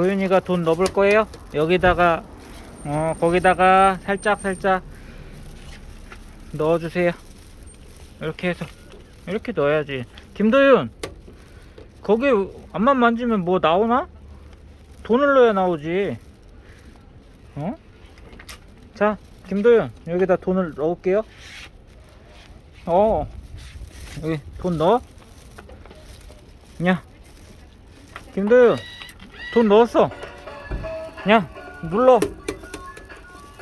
도윤이가 돈 넣을 거예요? 여기다가 어 거기다가 살짝 살짝 넣어주세요. 이렇게 해서 이렇게 넣어야지. 김도윤 거기 앞만 만지면 뭐 나오나? 돈을 넣어야 나오지. 어? 자, 김도윤 여기다 돈을 넣을게요. 어, 여기 돈 넣어. 야, 김도윤 돈 넣었어. 야, 눌러.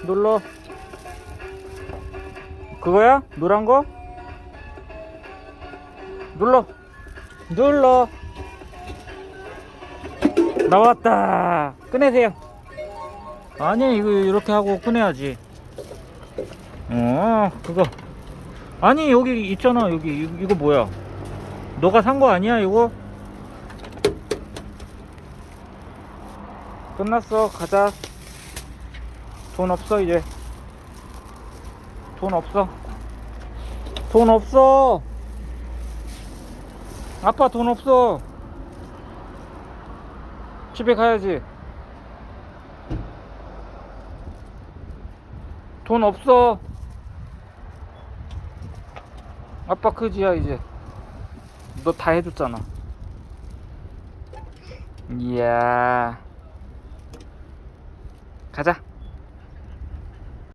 눌러. 그거야? 노란 거? 눌러. 눌러. 나왔다. 꺼내세요. 아니, 이거 이렇게 하고 꺼내야지. 어, 그거. 아니, 여기 있잖아. 여기. 이- 이거 뭐야? 너가 산 거 아니야, 이거? 끝났어. 가자. 돈 없어, 이제. 돈 없어. 돈 없어. 아빠 돈 없어. 집에 가야지. 돈 없어. 아빠 그지야 이제. 너 다 해줬잖아. 이야. 가자.